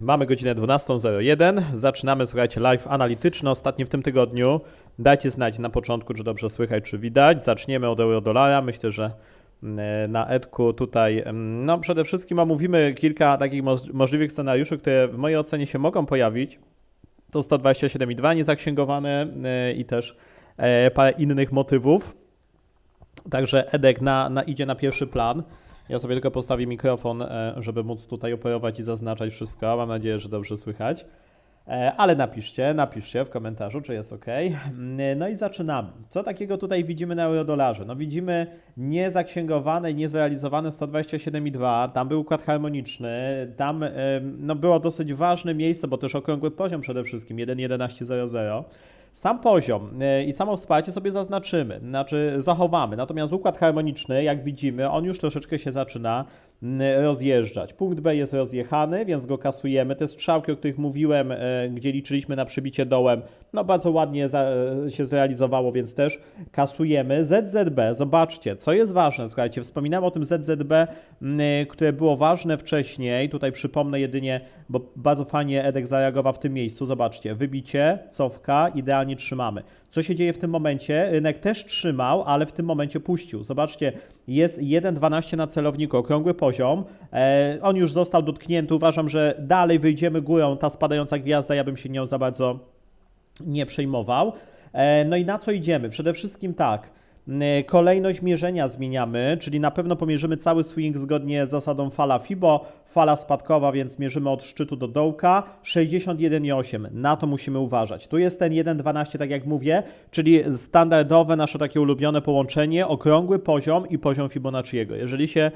Mamy godzinę 12.01. Zaczynamy, słuchajcie, live analityczny, ostatni w tym tygodniu. Dajcie znać na początku, czy dobrze słychać, czy widać. Zaczniemy od euro-dolara. Myślę, że mm, na Edku tutaj, mm, no przede wszystkim omówimy kilka takich moż- możliwych scenariuszy, które w mojej ocenie się mogą pojawić. To 127,2 niezaksięgowane e, i też e, parę innych motywów. Także Edek na, na, idzie na pierwszy plan. Ja sobie tylko postawię mikrofon, e, żeby móc tutaj operować i zaznaczać wszystko. Mam nadzieję, że dobrze słychać. E, Ale napiszcie, napiszcie w komentarzu, czy jest ok. No i zaczynamy. Co takiego tutaj widzimy na eurodolarze? No widzimy niezaksięgowane niezrealizowane 127,2. Tam był układ harmoniczny. Tam no, było dosyć ważne miejsce, bo też okrągły poziom przede wszystkim 1,1100. Sam poziom e, i samo wsparcie sobie zaznaczymy, znaczy zachowamy. Natomiast układ harmoniczny, jak widzimy, on już troszeczkę się zaczyna rozjeżdżać. Punkt B jest rozjechany, więc go kasujemy. Te strzałki, o których mówiłem, e, gdzie liczyliśmy na przybicie dołem, no bardzo ładnie e, się zrealizowało, więc też kasujemy. ZZB, zobaczcie, co jest ważne, słuchajcie, wspominałem o tym ZZB, które było ważne wcześniej. Tutaj przypomnę jedynie, bo bardzo fajnie Edek zareagował w tym miejscu. Zobaczcie, wybicie, cofka, idealnie trzymamy. Co się dzieje w tym momencie? Rynek też trzymał, ale w tym momencie puścił. Zobaczcie, jest 1,12 na celowniku, okrągły poziom. E, on już został dotknięty. Uważam, że dalej wyjdziemy górą. Ta spadająca gwiazda, ja bym się nią za bardzo nie przejmował. E, No i na co idziemy? Przede wszystkim tak. Kolejność mierzenia zmieniamy, czyli na pewno pomierzymy cały swing zgodnie z zasadą fala FIBO, fala spadkowa, więc mierzymy od szczytu do dołka 61,8. Na to musimy uważać. Tu jest ten 1,12, tak jak mówię, czyli standardowe nasze takie ulubione połączenie, okrągły poziom i poziom Fibonacciego. Jeżeli się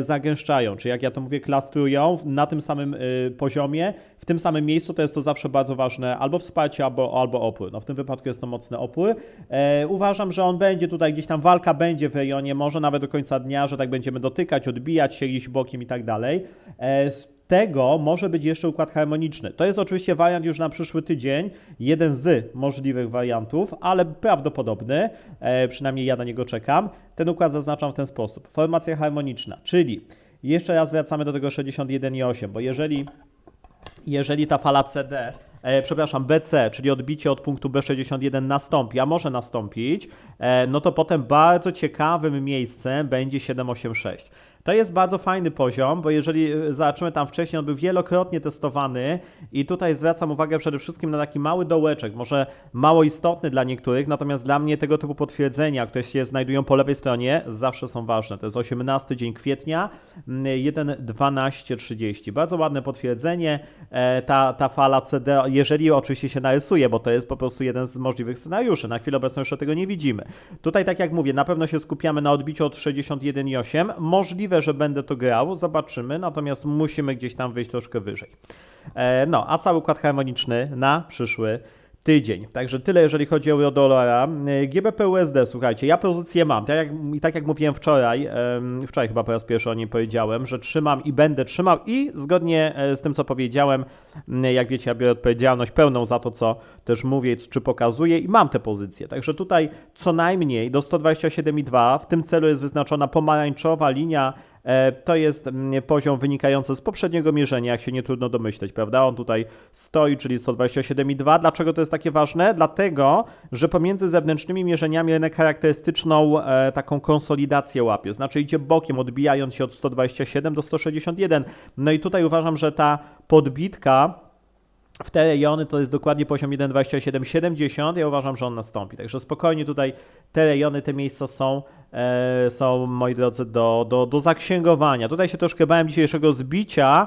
zagęszczają, czy jak ja to mówię, klastrują na tym samym y, poziomie, w tym samym miejscu, to jest to zawsze bardzo ważne albo wsparcie, albo, albo opór. No w tym wypadku jest to mocny opór. E, uważam, że on będzie tutaj gdzieś tam, walka będzie w rejonie, może nawet do końca dnia, że tak będziemy dotykać, odbijać się iść bokiem i tak dalej. E, z tego może być jeszcze układ harmoniczny. To jest oczywiście wariant już na przyszły tydzień, jeden z możliwych wariantów, ale prawdopodobny, e, przynajmniej ja na niego czekam. Ten układ zaznaczam w ten sposób. Formacja harmoniczna, czyli jeszcze raz wracamy do tego 61,8, bo jeżeli jeżeli ta fala CD, e, przepraszam, BC, czyli odbicie od punktu B61 nastąpi, a może nastąpić, no to potem bardzo ciekawym miejscem będzie 786. To jest bardzo fajny poziom, bo jeżeli e, zobaczymy tam wcześniej, on był wielokrotnie testowany i tutaj zwracam uwagę przede wszystkim na taki mały dołeczek, może mało istotny dla niektórych, natomiast dla mnie tego typu potwierdzenia, które się znajdują po lewej stronie, zawsze są ważne. To jest 18 dzień kwietnia, mm, 1.12.30. Bardzo ładne potwierdzenie. E, Ta, ta fala CD, jeżeli oczywiście się narysuje, bo to jest po prostu jeden z możliwych scenariuszy. Na chwilę obecną jeszcze tego nie widzimy. Tutaj, tak jak mówię, na pewno się skupiamy na odbiciu od 61,8. Możliwe, że będę to grał, zobaczymy, natomiast musimy gdzieś tam wyjść troszkę wyżej. E, No, a cały układ harmoniczny na przyszły tydzień. Także tyle, jeżeli chodzi o euro-dolara. E, GBP USD, słuchajcie, ja pozycję mam. Tak jak, tak jak mówiłem wczoraj, wczoraj chyba po raz pierwszy o niej powiedziałem, że trzymam i będę trzymał i zgodnie e, z tym, co powiedziałem, jak wiecie, ja biorę odpowiedzialność pełną za to, co też mówię czy pokazuję i mam te pozycje. Także tutaj co najmniej do 127,2 w tym celu jest wyznaczona pomarańczowa linia To jest mm, poziom wynikający z poprzedniego mierzenia, jak się nie trudno domyśleć, prawda? On tutaj stoi, czyli 127,2. Dlaczego to jest takie ważne? Dlatego, że pomiędzy zewnętrznymi mierzeniami rynek charakterystyczną e, taką konsolidację łapie. Znaczy idzie bokiem, odbijając się od 127 do 161. No i tutaj uważam, że ta podbitka w te rejony to jest dokładnie poziom 1,2770. Ja uważam, że on nastąpi. Także spokojnie tutaj te rejony, te miejsca są, e, są moi drodzy, do, do, do zaksięgowania. Tutaj się troszkę bałem dzisiejszego zbicia,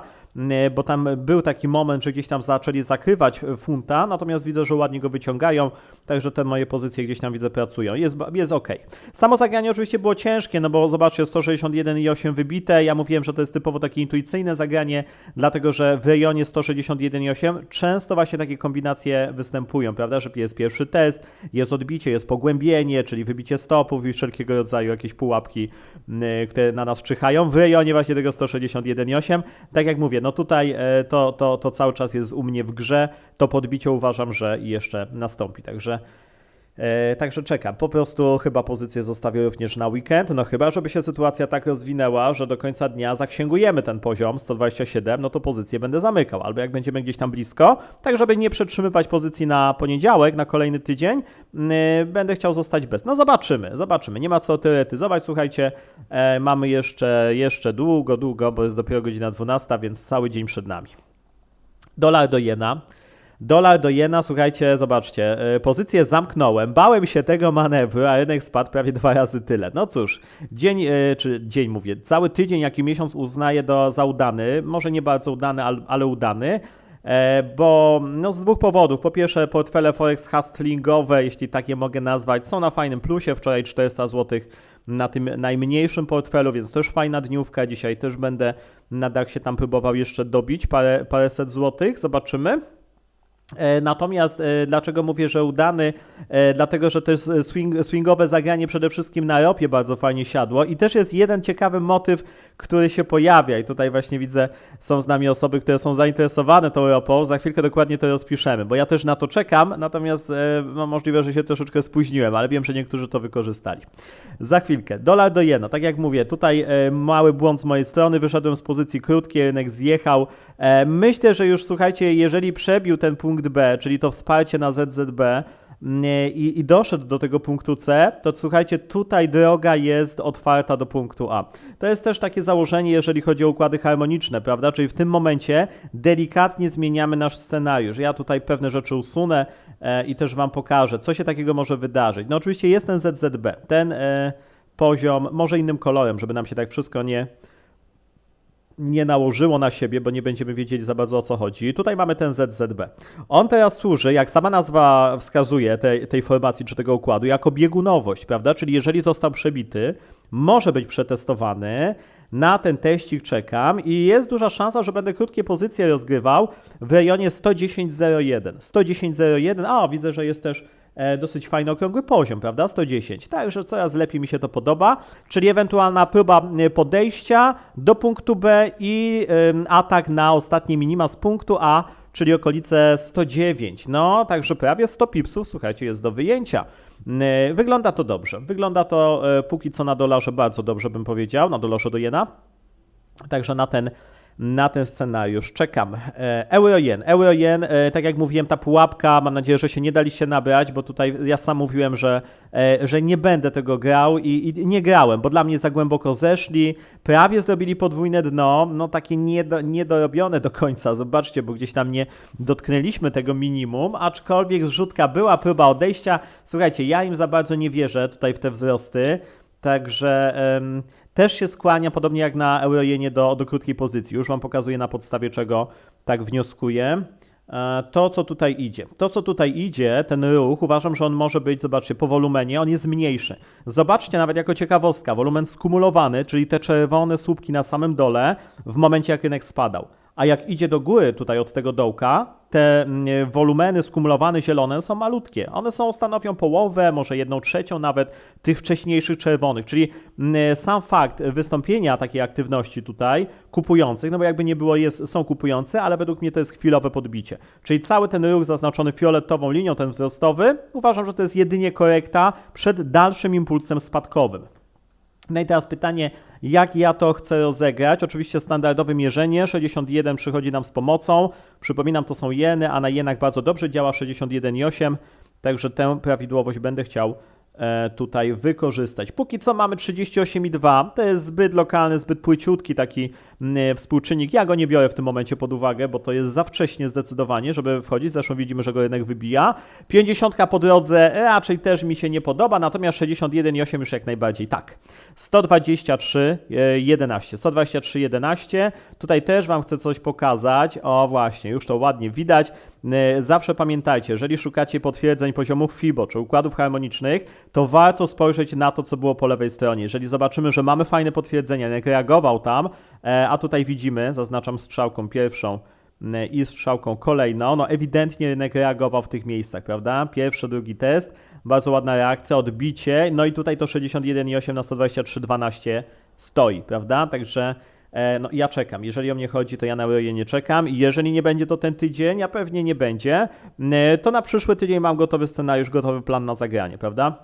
bo tam był taki moment, że gdzieś tam zaczęli zakrywać funta, natomiast widzę, że ładnie go wyciągają, także te moje pozycje gdzieś tam widzę pracują. Jest, jest ok. Samo zagranie oczywiście było ciężkie, no bo zobaczcie, 161,8 wybite. Ja mówiłem, że to jest typowo takie intuicyjne zagranie, dlatego że w rejonie 161,8 często właśnie takie kombinacje występują, prawda, że jest pierwszy test, jest odbicie, jest pogłębienie, czyli wybicie stopów i wszelkiego rodzaju jakieś pułapki, które na nas czyhają w rejonie właśnie tego 161,8. Tak jak mówię, no tutaj e, to, to, to cały czas jest u mnie w grze, to podbicie uważam, że jeszcze nastąpi, także także czekam. Po prostu chyba pozycję zostawię również na weekend. No chyba, żeby się sytuacja tak rozwinęła, że do końca dnia zaksięgujemy ten poziom 127, no to pozycję będę zamykał. Albo jak będziemy gdzieś tam blisko, tak żeby nie przetrzymywać pozycji na poniedziałek, na kolejny tydzień, yy, będę chciał zostać bez. No zobaczymy, zobaczymy. Nie ma co teoretyzować. Słuchajcie, e, mamy jeszcze, jeszcze długo, długo, bo jest dopiero godzina 12, więc cały dzień przed nami. Dolar do jena. Dolar do jena, słuchajcie, zobaczcie, y, pozycję zamknąłem, bałem się tego manewru, a rynek spadł prawie dwa razy tyle. No cóż, dzień, y, czy dzień mówię, cały tydzień, jaki miesiąc uznaję do, za udany, może nie bardzo udany, al- ale udany, e, bo no, z dwóch powodów. Po pierwsze, portfele Forex hustlingowe, jeśli takie mogę nazwać, są na fajnym plusie, wczoraj 400 zł na tym najmniejszym portfelu, więc też fajna dniówka, dzisiaj też będę na DAX-ie tam próbował jeszcze dobić parę, paręset złotych, zobaczymy. E, Natomiast e, dlaczego mówię, że udany? E, Dlatego, że też swing, swingowe zagranie przede wszystkim na ropie bardzo fajnie siadło. I też jest jeden ciekawy motyw, który się pojawia. I tutaj właśnie widzę, są z nami osoby, które są zainteresowane tą ropą, za chwilkę dokładnie to rozpiszemy, bo ja też na to czekam, natomiast no, możliwe, że się troszeczkę spóźniłem, ale wiem, że niektórzy to wykorzystali. Za chwilkę, dolar do jena, tak jak mówię, tutaj mały błąd z mojej strony, wyszedłem z pozycji krótkiej, rynek zjechał. E, Myślę, że już słuchajcie, jeżeli przebił ten punkt B, czyli to wsparcie na ZZB, mm, i, i doszedł do tego punktu C, to słuchajcie, tutaj droga jest otwarta do punktu A. To jest też takie założenie, jeżeli chodzi o układy harmoniczne, prawda? Czyli w tym momencie delikatnie zmieniamy nasz scenariusz. Ja tutaj pewne rzeczy usunę e, i też Wam pokażę, co się takiego może wydarzyć. No oczywiście jest ten ZZB, ten e, poziom, może innym kolorem, żeby nam się tak wszystko nie, nie nałożyło na siebie, bo nie będziemy wiedzieli za bardzo o co chodzi. Tutaj mamy ten ZZB. On teraz służy, jak sama nazwa wskazuje tej, tej formacji czy tego układu, jako biegunowość, prawda? Czyli jeżeli został przebity, może być przetestowany. Na ten teścik czekam i jest duża szansa, że będę krótkie pozycje rozgrywał w rejonie 110.01. 110.01, a widzę, że jest też dosyć fajny okrągły poziom, prawda? 110. Także coraz lepiej mi się to podoba, czyli ewentualna próba e, podejścia do punktu B i em, atak na ostatnie minima z punktu A, czyli okolice 109. No, także prawie 100 pipsów, słuchajcie, jest do wyjęcia. E, Wygląda to dobrze. Wygląda to e, póki co na dolarze bardzo dobrze, bym powiedział, na dolarze do jena. Także na ten, na ten scenariusz czekam. E, Euro-jen. Euro-jen, e, tak jak mówiłem, ta pułapka, mam nadzieję, że się nie daliście nabrać, bo tutaj ja sam mówiłem, że, e, że nie będę tego grał i, i nie grałem, bo dla mnie za głęboko zeszli, prawie zrobili podwójne dno, no takie niedo, niedorobione do końca, zobaczcie, bo gdzieś tam nie dotknęliśmy tego minimum, aczkolwiek zrzutka była, próba odejścia. Słuchajcie, ja im za bardzo nie wierzę tutaj w te wzrosty, także... też się skłania, podobnie jak na Eurojenie, do, do krótkiej pozycji. Już Wam pokazuję na podstawie czego tak wnioskuję. E, To, co tutaj idzie. To, co tutaj idzie, ten ruch, uważam, że on może być, zobaczcie, po wolumenie, on jest mniejszy. Zobaczcie nawet jako ciekawostka, wolumen skumulowany, czyli te czerwone słupki na samym dole, w momencie jak rynek spadał. A jak idzie do góry tutaj od tego dołka, te mm, wolumeny skumulowane zielone są malutkie. One są stanowią połowę, może jedną trzecią nawet tych wcześniejszych czerwonych. Czyli mm, sam fakt wystąpienia takiej aktywności tutaj kupujących, no bo jakby nie było, jest, są kupujące, ale według mnie to jest chwilowe podbicie. Czyli cały ten ruch zaznaczony fioletową linią, ten wzrostowy, uważam, że to jest jedynie korekta przed dalszym impulsem spadkowym. No i teraz pytanie, jak ja to chcę rozegrać? Oczywiście standardowe mierzenie, 61 przychodzi nam z pomocą. Przypominam, to są jeny, a na jenach bardzo dobrze działa 61,8, także tę prawidłowość będę chciał tutaj wykorzystać. Póki co mamy 38,2, to jest zbyt lokalny, zbyt płyciutki taki mm, współczynnik. Ja go nie biorę w tym momencie pod uwagę, bo to jest za wcześnie zdecydowanie, żeby wchodzić. Zresztą widzimy, że go rynek wybija. 50 po drodze raczej też mi się nie podoba, natomiast 61,8 już jak najbardziej tak. 123, e, 11. 123, 11. Tutaj też Wam chcę coś pokazać. O właśnie, już to ładnie widać. E, Zawsze pamiętajcie, jeżeli szukacie potwierdzeń poziomów FIBO czy układów harmonicznych, to warto spojrzeć na to, co było po lewej stronie. Jeżeli zobaczymy, że mamy fajne potwierdzenia, jak reagował tam, e, a tutaj widzimy, zaznaczam strzałką pierwszą, e, i strzałką kolejną, no ewidentnie rynek reagował w tych miejscach, prawda? Pierwszy, drugi test, bardzo ładna reakcja, odbicie, no i tutaj to 61,8 na 123,12 stoi, prawda? Także No ja czekam. Jeżeli o mnie chodzi, to ja na Euroje nie czekam. Jeżeli nie będzie to ten tydzień, a pewnie nie będzie, e, to na przyszły tydzień mam gotowy scenariusz, gotowy plan na zagranie, prawda?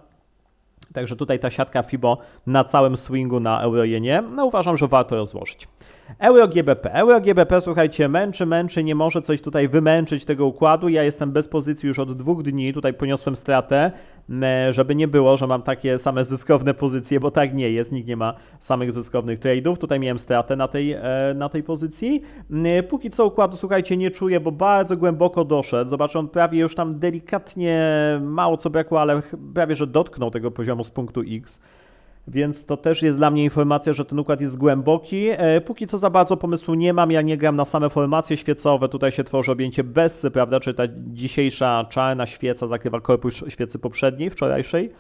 Także tutaj ta siatka FIBO na całym swingu na Eurojenie, no uważam, że warto rozłożyć. Euro GBP. Euro GBP, słuchajcie, męczy, męczy, nie może coś tutaj wymęczyć tego układu. Ja jestem bez pozycji już od dwóch dni, tutaj poniosłem stratę, żeby nie było, że mam takie same zyskowne pozycje, bo tak nie jest, nikt nie ma samych zyskownych tradeów. Tutaj miałem stratę na tej, e, na tej pozycji. Póki co układu, słuchajcie, nie czuję, bo bardzo głęboko doszedł. Zobacz, on prawie już tam delikatnie, mało co brakło, ale prawie, że dotknął tego poziomu z punktu X. Więc to też jest dla mnie informacja, że ten układ jest głęboki. E, Póki co za bardzo pomysłu nie mam, ja nie gram na same formacje świecowe, tutaj się tworzy objęcie Bessy, prawda, czy ta dzisiejsza czarna świeca zakrywa korpus świecy poprzedniej, wczorajszej.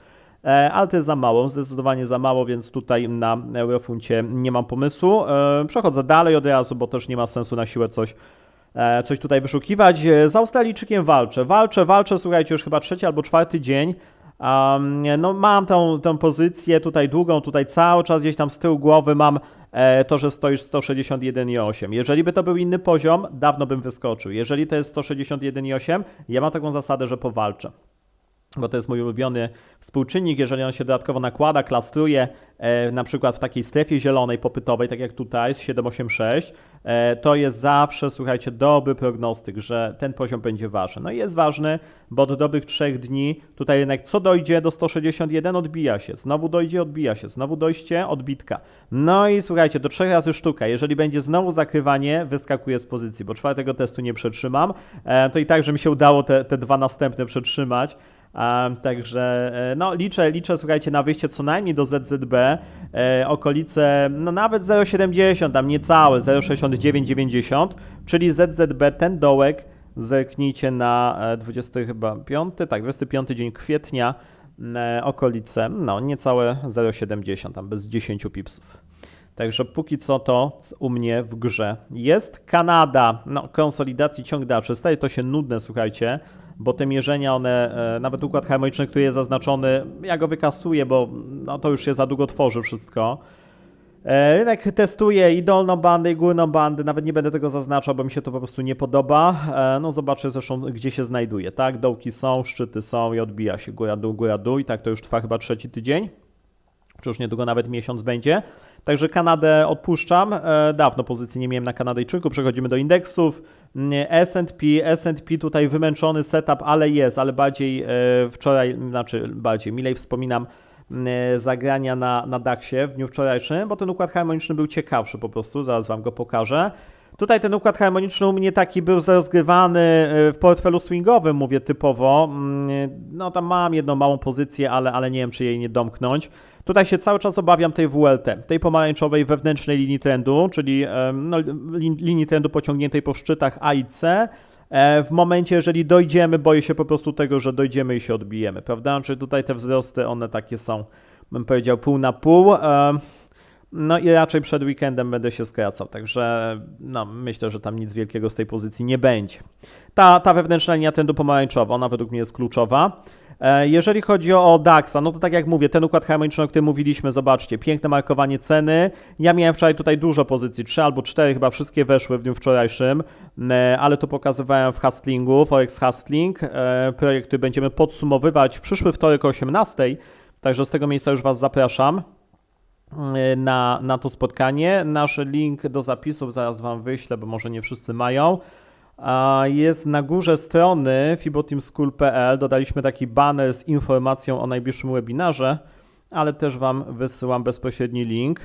E, Ale to jest za mało, zdecydowanie za mało, więc tutaj na Eurofuncie nie mam pomysłu. E, Przechodzę dalej od razu, bo też nie ma sensu na siłę coś coś tutaj wyszukiwać. Z Australijczykiem walczę. Walczę, walczę, słuchajcie, już chyba trzeci albo czwarty dzień. Um, no mam tą, tą pozycję tutaj długą, tutaj cały czas gdzieś tam z tyłu głowy mam e, to, że stoisz 161,8. Jeżeli by to był inny poziom, dawno bym wyskoczył. Jeżeli to jest 161,8, ja mam taką zasadę, że powalczę bo to jest mój ulubiony współczynnik, jeżeli on się dodatkowo nakłada, klastruje e, na przykład w takiej strefie zielonej popytowej, tak jak tutaj z 786, e, to jest zawsze, słuchajcie, dobry prognostyk, że ten poziom będzie ważny. No i jest ważny, bo od dobrych trzech dni tutaj rynek co dojdzie do 161 odbija się, znowu dojdzie, odbija się, znowu dojście, odbitka. No i słuchajcie, do trzech razy sztuka. Jeżeli będzie znowu zakrywanie, wyskakuję z pozycji, bo czwartego testu nie przetrzymam, e, to i tak, że mi się udało te, te dwa następne przetrzymać. Także e, no, liczę, liczę, słuchajcie, na wyjście co najmniej do ZZB, e, okolice, no nawet 0,70, tam niecałe, 0,6990, czyli ZZB, ten dołek, zerknijcie na e, 20 chyba 5, tak, 25 dzień kwietnia, e, okolice, no niecałe 0,70, tam bez 10 pipsów. Także póki co to u mnie w grze jest. Kanada, no konsolidacji ciąg dalszy. Staje to się nudne, słuchajcie, bo te mierzenia, one, e, nawet układ harmoniczny, który jest zaznaczony, ja go wykasuję, bo no, to już się za długo tworzy wszystko. E, Rynek testuje i dolną bandę, i górną bandę. Nawet nie będę tego zaznaczał, bo mi się to po prostu nie podoba. E, No zobaczę zresztą, gdzie się znajduje, tak? Dołki są, szczyty są i odbija się góra, dół, góra, dół. I tak to już trwa chyba trzeci tydzień czy już niedługo nawet miesiąc będzie. Także Kanadę odpuszczam. E, Dawno pozycji nie miałem na Kanadyjczyku. Przechodzimy do indeksów. S&P, S&P tutaj wymęczony setup, ale jest, ale bardziej e, wczoraj, znaczy bardziej, milej wspominam mm, zagrania na, na DAX-ie w dniu wczorajszym, bo ten układ harmoniczny był ciekawszy po prostu, zaraz Wam go pokażę. Tutaj ten układ harmoniczny u mnie taki był rozgrywany e, w portfelu swingowym, mówię typowo. Mm, No tam mam jedną małą pozycję, ale, ale nie wiem, czy jej nie domknąć. Tutaj się cały czas obawiam tej WLT, tej pomarańczowej wewnętrznej linii trendu, czyli no, lin- linii trendu pociągniętej po szczytach A i C. E, W momencie, jeżeli dojdziemy, boję się po prostu tego, że dojdziemy i się odbijemy, prawda? Czy tutaj te wzrosty, one takie są, bym powiedział, pół na pół. Em, no i raczej przed weekendem będę się skracał, także no, myślę, że tam nic wielkiego z tej pozycji nie będzie. Ta, ta wewnętrzna linia trendu pomarańczowa, ona według mnie jest kluczowa. E, Jeżeli chodzi o DAX-a, no to tak jak mówię, ten układ harmoniczny, o którym mówiliśmy, zobaczcie, piękne markowanie ceny. Ja miałem wczoraj tutaj dużo pozycji, trzy albo cztery, chyba wszystkie weszły w dniu wczorajszym, e, ale to pokazywałem w Hustlingu, Forex Hustling, e, projekt, który będziemy podsumowywać w przyszły wtorek o 18, także z tego miejsca już Was zapraszam na, na to spotkanie. Nasz link do zapisów zaraz Wam wyślę, bo może nie wszyscy mają. Jest na górze strony fiboteamschool.pl. Dodaliśmy taki banner z informacją o najbliższym webinarze, ale też Wam wysyłam bezpośredni link.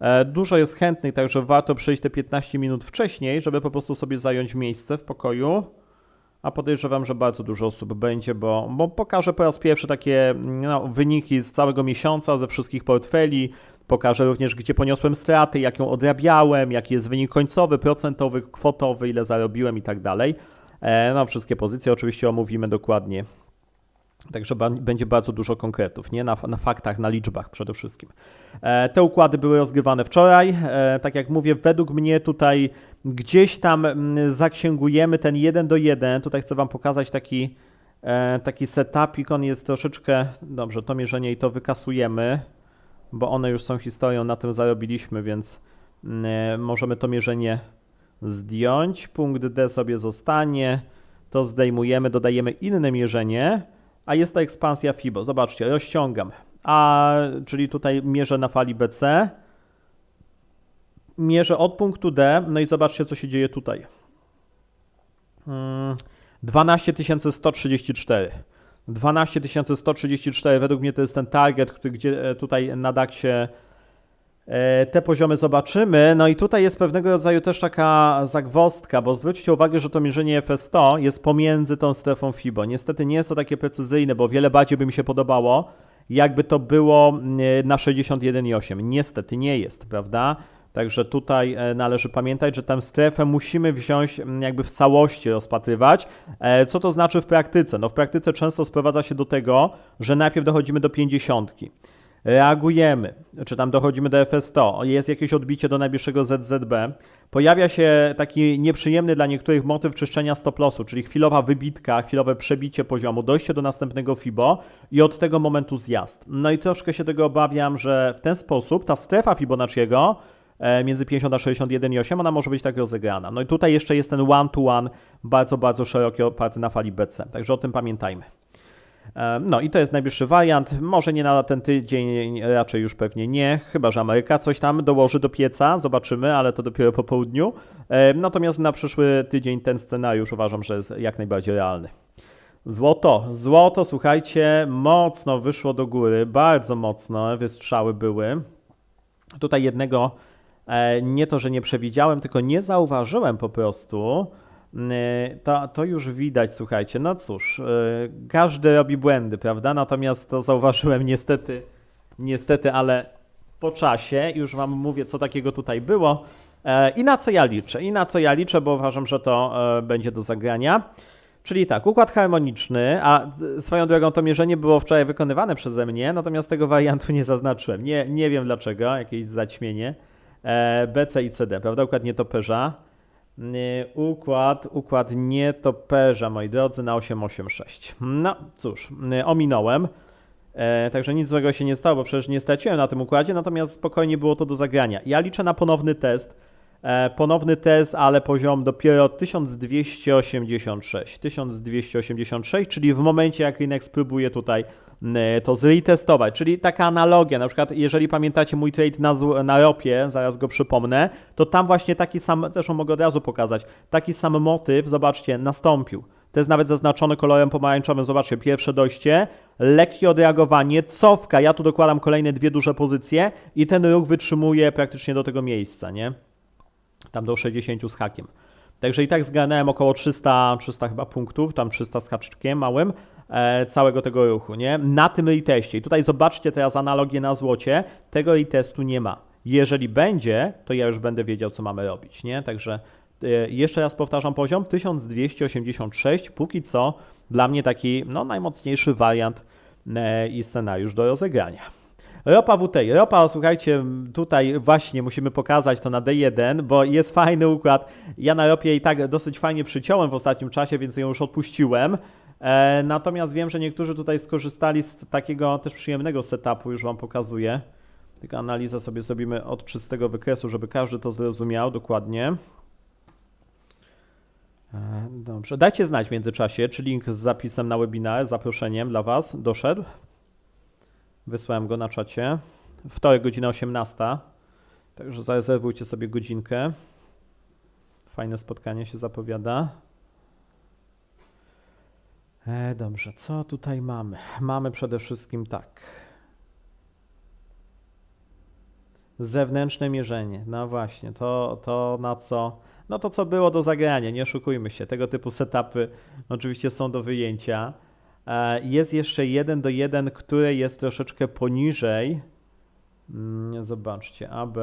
E, Dużo jest chętnych, także warto przyjść te 15 minut wcześniej, żeby po prostu sobie zająć miejsce w pokoju. A podejrzewam, że bardzo dużo osób będzie, bo, bo pokażę po raz pierwszy takie no, wyniki z całego miesiąca, ze wszystkich portfeli. Pokażę również, gdzie poniosłem straty, jak ją odrabiałem, jaki jest wynik końcowy, procentowy, kwotowy, ile zarobiłem i tak dalej. E, No, wszystkie pozycje oczywiście omówimy dokładnie. Także będzie bardzo dużo konkretów, nie na, na faktach, na liczbach przede wszystkim. E, Te układy były rozgrywane wczoraj. E, Tak jak mówię, według mnie tutaj gdzieś tam mm, zaksięgujemy ten 1 do 1. Tutaj chcę Wam pokazać taki, e, taki setupik. On jest troszeczkę. Dobrze, to mierzenie i to wykasujemy, bo one już są historią, na tym zarobiliśmy, więc E, Możemy to mierzenie zdjąć. Punkt D sobie zostanie. To zdejmujemy, dodajemy inne mierzenie, a jest to ekspansja FIBO. Zobaczcie, rozciągam. A, czyli tutaj mierzę na fali BC. Mierzę od punktu D, no i zobaczcie, co się dzieje tutaj. Mm, 12134. 12134, według mnie to jest ten target, który, gdzie e, tutaj na DAX-ie e, te poziomy zobaczymy. No i tutaj jest pewnego rodzaju też taka zagwozdka, bo zwróćcie uwagę, że to mierzenie FS100 jest pomiędzy tą strefą FIBO. Niestety nie jest to takie precyzyjne, bo wiele bardziej by mi się podobało, jakby to było mm, na 61,8. Niestety nie jest, prawda? Także tutaj e, należy pamiętać, że tę strefę musimy wziąć mm, jakby w całości rozpatrywać. E, Co to znaczy w praktyce? No w praktyce często sprowadza się do tego, że najpierw dochodzimy do 50. Reagujemy, czy tam dochodzimy do FS100, jest jakieś odbicie do najbliższego ZZB, pojawia się taki nieprzyjemny dla niektórych motyw czyszczenia stop lossu, czyli chwilowa wybitka, chwilowe przebicie poziomu, dojście do następnego FIBO i od tego momentu zjazd. No i troszkę się tego obawiam, że w ten sposób ta strefa Fibonacciego między 50 a 61,8 ona może być tak rozegrana. No i tutaj jeszcze jest ten one-to-one bardzo, bardzo szeroki oparty na fali BC, także o tym pamiętajmy. E, No i to jest najbliższy wariant. Może nie na ten tydzień, raczej już pewnie nie, chyba że Ameryka coś tam dołoży do pieca, zobaczymy, ale to dopiero po południu. E, Natomiast na przyszły tydzień ten scenariusz uważam, że jest jak najbardziej realny. Złoto, złoto, słuchajcie, mocno wyszło do góry, bardzo mocno wystrzały były. Tutaj jednego e, nie to, że nie przewidziałem, tylko nie zauważyłem po prostu. E, To, to już widać, słuchajcie. No cóż, e, każdy robi błędy, prawda? Natomiast to zauważyłem niestety, niestety, ale po czasie już Wam mówię, co takiego tutaj było e, i na co ja liczę. I na co ja liczę, bo uważam, że to e, będzie do zagrania. Czyli tak, układ harmoniczny, a swoją drogą to mierzenie było wczoraj wykonywane przeze mnie, natomiast tego wariantu nie zaznaczyłem. Nie, nie wiem dlaczego, jakieś zaćmienie. E, BC i CD, prawda? Układ nietoperza. Nie, Układ, układ nietoperza, moi drodzy, na 886. No cóż, y, ominąłem. E, także nic złego się nie stało, bo przecież nie straciłem na tym układzie, natomiast spokojnie było to do zagrania. Ja liczę na ponowny test. E, ponowny test, ale poziom dopiero 1286. 1286, czyli w momencie jak rynek spróbuje tutaj e, to zretestować, czyli taka analogia, na przykład jeżeli pamiętacie mój trade na, na ropie, zaraz go przypomnę, to tam właśnie taki sam, zresztą mogę od razu pokazać, taki sam motyw, zobaczcie, nastąpił. To jest nawet zaznaczone kolorem pomarańczowym. Zobaczcie, pierwsze dojście, lekkie odreagowanie, cofka. Ja tu dokładam kolejne dwie duże pozycje i ten ruch wytrzymuje praktycznie do tego miejsca, nie? Tam do 60 z hakiem. Także i tak zgarnąłem około 300, 300 chyba punktów, tam 300 z haczkiem małym, e, całego tego ruchu, nie? Na tym reteście. I tutaj zobaczcie teraz analogię na złocie. Tego retestu nie ma. Jeżeli będzie, to ja już będę wiedział, co mamy robić, nie? Także e, jeszcze raz powtarzam poziom 1286. Póki co dla mnie taki no, najmocniejszy wariant e, i scenariusz do rozegrania. Ropa WTI. Ropa, słuchajcie, tutaj właśnie musimy pokazać to na D1, bo jest fajny układ. Ja na ropie i tak dosyć fajnie przyciąłem w ostatnim czasie, więc ją już odpuściłem. E, natomiast wiem, że niektórzy tutaj skorzystali z takiego też przyjemnego setupu, już Wam pokazuję. Tylko analizę sobie zrobimy od czystego wykresu, żeby każdy to zrozumiał dokładnie. E, Dobrze, dajcie znać w międzyczasie, czy link z zapisem na webinar, zaproszeniem dla Was doszedł. Wysłałem go na czacie. Wtorek, godzina 18. Także zarezerwujcie sobie godzinkę. Fajne spotkanie się zapowiada. E, dobrze, co tutaj mamy? Mamy przede wszystkim tak. Zewnętrzne mierzenie. No właśnie, to, to na co. No to co było do zagrania, nie oszukujmy się. Tego typu setupy oczywiście są do wyjęcia. E, Jest jeszcze 1 do 1, które jest troszeczkę poniżej. Mm, Zobaczcie, AB,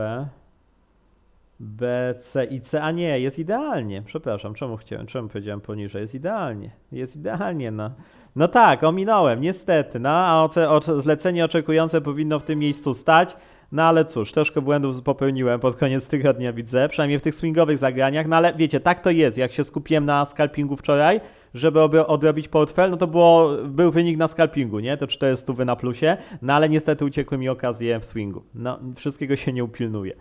B, C i C. A nie, jest idealnie. Przepraszam, czemu chciałem, czemu powiedziałem poniżej? Jest idealnie. Jest idealnie, no. No tak, ominąłem, niestety. No, a oce, o, zlecenie oczekujące powinno w tym miejscu stać. No ale cóż, troszkę błędów popełniłem pod koniec tygodnia, widzę, przynajmniej w tych swingowych zagraniach, no ale wiecie, tak to jest. Jak się skupiłem na scalpingu wczoraj, żeby odrobić portfel, no to było, był wynik na scalpingu, nie? To 400 na plusie, no ale niestety uciekły mi okazje w swingu. No, wszystkiego się nie upilnuje.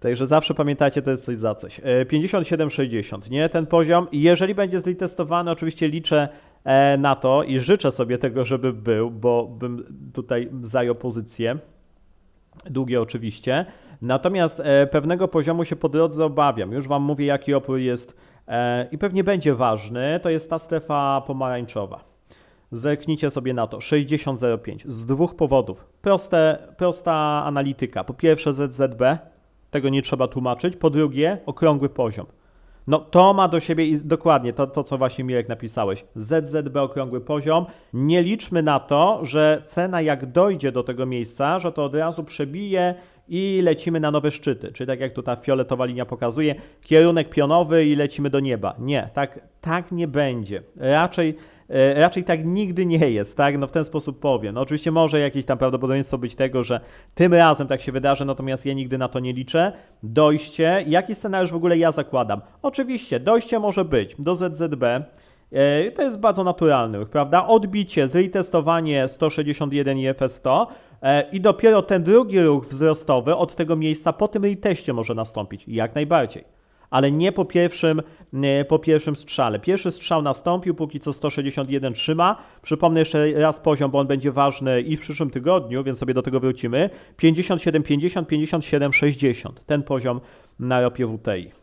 Także zawsze pamiętajcie, to jest coś za coś. E, 57,60, nie? Ten poziom. Jeżeli będzie zlitestowany, oczywiście liczę e, na to i życzę sobie tego, żeby był, bo bym tutaj zajął pozycję. Długie oczywiście. Natomiast e, pewnego poziomu się po drodze obawiam. Już Wam mówię, jaki opór jest e, i pewnie będzie ważny. To jest ta strefa pomarańczowa. Zerknijcie sobie na to. 60,05 z dwóch powodów. Proste, prosta analityka. Po pierwsze ZZB, tego nie trzeba tłumaczyć. Po drugie, okrągły poziom. No to ma do siebie i dokładnie to, to, co właśnie Mirek napisałeś. ZZB okrągły poziom. Nie liczmy na to, że cena jak dojdzie do tego miejsca, że to od razu przebije i lecimy na nowe szczyty. Czyli tak jak tu ta fioletowa linia pokazuje, kierunek pionowy i lecimy do nieba. Nie, tak, tak nie będzie. Raczej, e, raczej tak nigdy nie jest, tak? No w ten sposób powiem. No oczywiście może jakieś tam prawdopodobieństwo być tego, że tym razem tak się wydarzy, natomiast ja nigdy na to nie liczę. Dojście, jaki scenariusz w ogóle ja zakładam? Oczywiście, dojście może być do ZZB. E, To jest bardzo naturalny ruch, prawda? Odbicie, zretestowanie 161 i FS100 e, i dopiero ten drugi ruch wzrostowy od tego miejsca po tym reteście może nastąpić. Jak najbardziej. Ale nie po pierwszym, po pierwszym strzale. Pierwszy strzał nastąpił, póki co 161 trzyma. Przypomnę jeszcze raz poziom, bo on będzie ważny i w przyszłym tygodniu, więc sobie do tego wrócimy. 57,50, 57,60. Ten poziom na ropie WTI.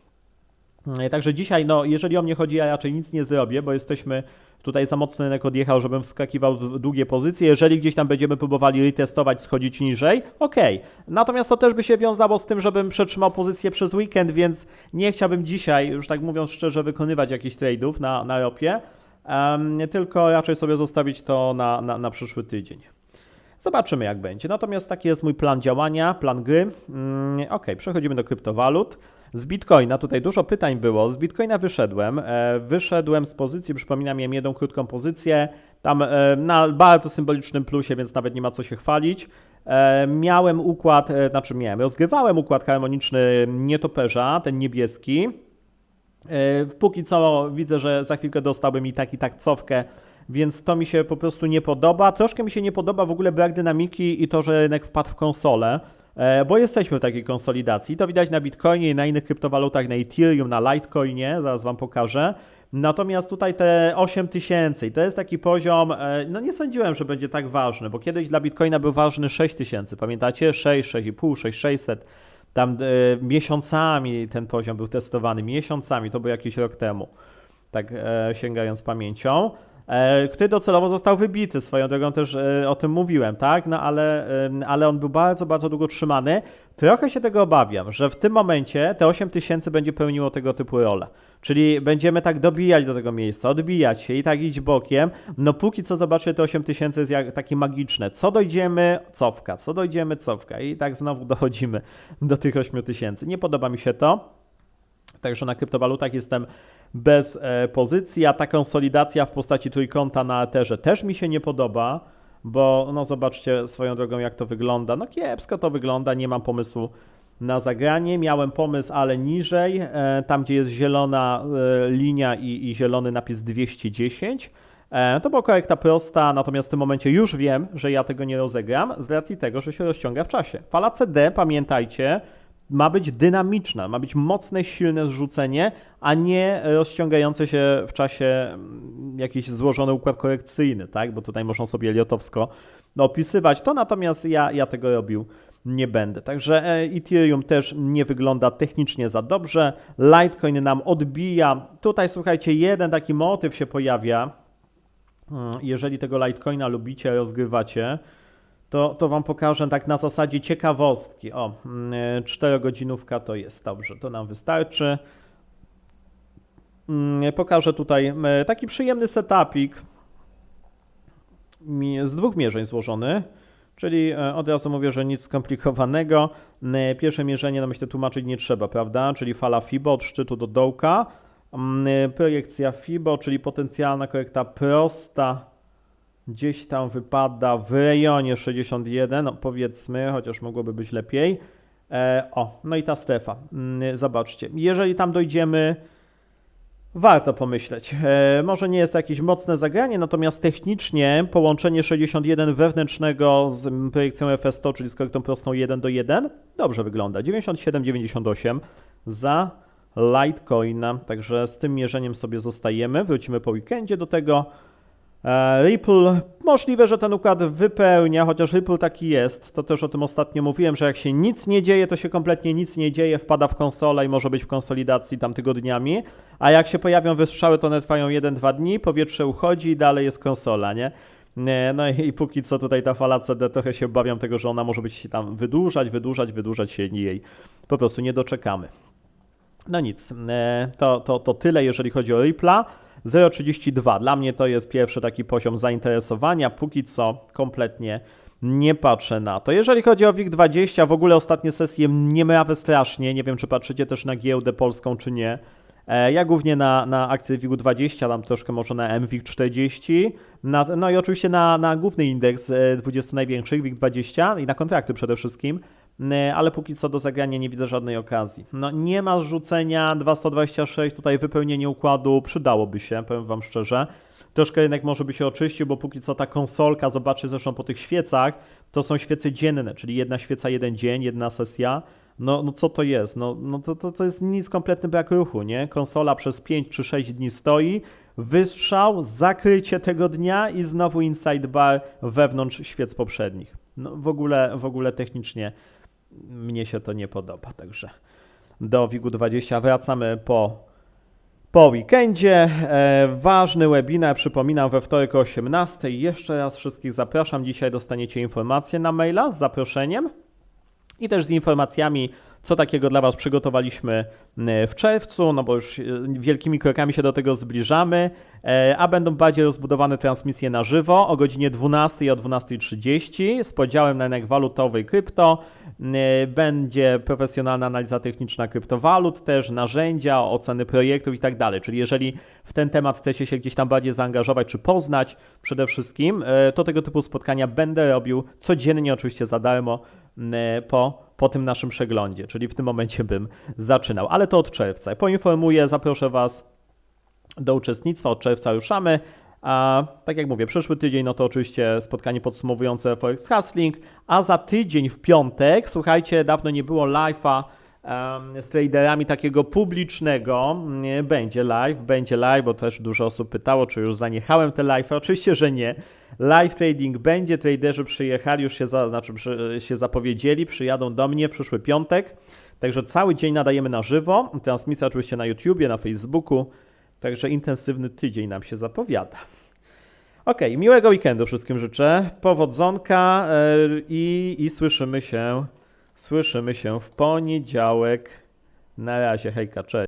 E, Także dzisiaj, no, jeżeli o mnie chodzi, ja raczej nic nie zrobię, bo jesteśmy tutaj za mocno rynek odjechał, żebym wskakiwał w długie pozycje. Jeżeli gdzieś tam będziemy próbowali retestować, schodzić niżej, okej. Natomiast to też by się wiązało z tym, żebym przetrzymał pozycję przez weekend, więc nie chciałbym dzisiaj, już tak mówiąc szczerze, wykonywać jakichś trade'ów na, na ropie, em, tylko raczej sobie zostawić to na, na, na przyszły tydzień. Zobaczymy, jak będzie. Natomiast taki jest mój plan działania, plan gry. Mm, ok, przechodzimy do kryptowalut. Z Bitcoina, tutaj dużo pytań było. Z Bitcoina wyszedłem. E, wyszedłem z pozycji, przypominam, miałem jedną krótką pozycję, tam e, na bardzo symbolicznym plusie, więc nawet nie ma co się chwalić. E, miałem układ, znaczy miałem, rozgrywałem układ harmoniczny nietoperza, ten niebieski. Póki co widzę, że za chwilkę dostałbym i tak i tak cofkę, więc to mi się po prostu nie podoba. Troszkę mi się nie podoba w ogóle brak dynamiki i to, że rynek wpadł w konsolę, bo jesteśmy w takiej konsolidacji. To widać na Bitcoinie i na innych kryptowalutach, na Ethereum, na Litecoinie, zaraz Wam pokażę. Natomiast tutaj te 8000 i to jest taki poziom, e, no nie sądziłem, że będzie tak ważny, bo kiedyś dla Bitcoina był ważny 6000, pamiętacie? 6, 6,5, 6600. Tam e, miesiącami ten poziom był testowany, miesiącami, to był jakiś rok temu, tak e, sięgając pamięcią, e, który docelowo został wybity. Swoją drogą też e, o tym mówiłem, tak? No ale, e, ale on był bardzo, bardzo długo trzymany. Trochę się tego obawiam, że w tym momencie te 8000 będzie pełniło tego typu rolę. Czyli będziemy tak dobijać do tego miejsca, odbijać się i tak iść bokiem. No póki co zobaczcie, te 8000 jest jak takie magiczne. Co dojdziemy, cofka, co dojdziemy, cofka. I tak znowu dochodzimy do tych 8000. Nie podoba mi się to. Także na kryptowalutach jestem bez e, pozycji, a ta konsolidacja w postaci trójkąta na Etherze też mi się nie podoba, bo no zobaczcie swoją drogą jak to wygląda. No kiepsko to wygląda, nie mam pomysłu na zagranie. Miałem pomysł, ale niżej, e, tam gdzie jest zielona e, linia i, i zielony napis 210. E, To była korekta prosta, natomiast w tym momencie już wiem, że ja tego nie rozegram z racji tego, że się rozciąga w czasie. Fala CD, pamiętajcie, ma być dynamiczna, ma być mocne, silne zrzucenie, a nie rozciągające się w czasie mm, jakiś złożony układ korekcyjny, tak? Bo tutaj można sobie eliotowsko opisywać. To natomiast ja, ja tego robił nie będę. Także e, Ethereum też nie wygląda technicznie za dobrze. Litecoin nam odbija. Tutaj słuchajcie, jeden taki motyw się pojawia. Mm, Jeżeli tego Litecoina lubicie, rozgrywacie, to, to Wam pokażę tak na zasadzie ciekawostki. O, 4 godzinówka to jest, dobrze, to nam wystarczy. Mm, Pokażę tutaj m, taki przyjemny setupik z dwóch mierzeń złożony. Czyli e, od razu mówię, że nic skomplikowanego. Pierwsze mierzenie, no myślę, tłumaczyć nie trzeba, prawda? Czyli fala FIBO od szczytu do dołka. Mm, Projekcja FIBO, czyli potencjalna korekta prosta gdzieś tam wypada w rejonie 61, no powiedzmy, chociaż mogłoby być lepiej. E, o, no i ta strefa. Mm, Zobaczcie, jeżeli tam dojdziemy Warto pomyśleć. E, może nie jest to jakieś mocne zagranie, natomiast technicznie połączenie 61 wewnętrznego z projekcją FS100, czyli z korektą prostą 1 do 1, dobrze wygląda. 97,98 za Litecoina, także z tym mierzeniem sobie zostajemy. Wrócimy po weekendzie do tego. E, Ripple, możliwe, że ten układ wypełnia, chociaż Ripple taki jest. To też o tym ostatnio mówiłem, że jak się nic nie dzieje, to się kompletnie nic nie dzieje, wpada w konsolę i może być w konsolidacji tam tygodniami. A jak się pojawią wystrzały, to one trwają 1-2 dni, powietrze uchodzi i dalej jest konsola, nie? Nie, No i, i póki co tutaj ta fala CD trochę się obawiam tego, że ona może być się tam wydłużać, wydłużać, wydłużać się jej po prostu nie doczekamy. No nic, e, to, to, to tyle, jeżeli chodzi o Ripple'a. 0,32. Dla mnie to jest pierwszy taki poziom zainteresowania. Póki co kompletnie nie patrzę na to. Jeżeli chodzi o WIG20, w ogóle ostatnie sesje nie mrawy strasznie. Nie wiem, czy patrzycie też na giełdę polską, czy nie. E, Ja głównie na, na akcję WIG20, tam troszkę może na MWIG40, na, no i oczywiście na, na główny indeks e, 20 największych, WIG20 i na kontrakty przede wszystkim, E, ale póki co do zagrania nie widzę żadnej okazji. No nie ma rzucenia 2126, tutaj wypełnienie układu przydałoby się, powiem Wam szczerze. Troszkę rynek może by się oczyścił, bo póki co ta konsolka, zobaczcie zresztą po tych świecach, to są świece dzienne, czyli jedna świeca jeden dzień, jedna sesja. No, no co to jest? No, no to, to, to jest nic, kompletny brak ruchu, nie? Konsola przez 5 czy 6 dni stoi, wystrzał, zakrycie tego dnia i znowu inside bar wewnątrz świec poprzednich. No w ogóle, w ogóle technicznie mnie się to nie podoba, także do WIG-20 wracamy po, po weekendzie. E, ważny webinar, przypominam, we wtorek o 18. Jeszcze raz wszystkich zapraszam. Dzisiaj dostaniecie informacje na maila z zaproszeniem i też z informacjami, co takiego dla Was przygotowaliśmy e, w czerwcu, no bo już e, wielkimi krokami się do tego zbliżamy, e, a będą bardziej rozbudowane transmisje na żywo o godzinie 12 i o 12.30 z podziałem na rynek walutowy krypto. Będzie profesjonalna analiza techniczna kryptowalut, też narzędzia, oceny projektów i tak dalej. Czyli jeżeli w ten temat chcecie się gdzieś tam bardziej zaangażować czy poznać przede wszystkim, to tego typu spotkania będę robił codziennie, oczywiście za darmo po, po tym naszym przeglądzie, czyli w tym momencie bym zaczynał, ale to od czerwca. Poinformuję, zaproszę Was do uczestnictwa, od czerwca ruszamy. A tak jak mówię, przyszły tydzień no to oczywiście spotkanie podsumowujące Forex Hustling, a za tydzień w piątek, słuchajcie, dawno nie było live'a z traderami takiego publicznego. Nie, Będzie live, będzie live, bo też dużo osób pytało, czy już zaniechałem te live. Oczywiście, że nie. Live trading będzie, traderzy przyjechali, już się, za, znaczy się zapowiedzieli, przyjadą do mnie przyszły piątek. Także cały dzień nadajemy na żywo. Transmisja oczywiście na YouTubie, na Facebooku. Także intensywny tydzień nam się zapowiada. Ok, miłego weekendu wszystkim życzę. Powodzonka e, i, i słyszymy się. Słyszymy się w poniedziałek. Na razie, hejka, cześć.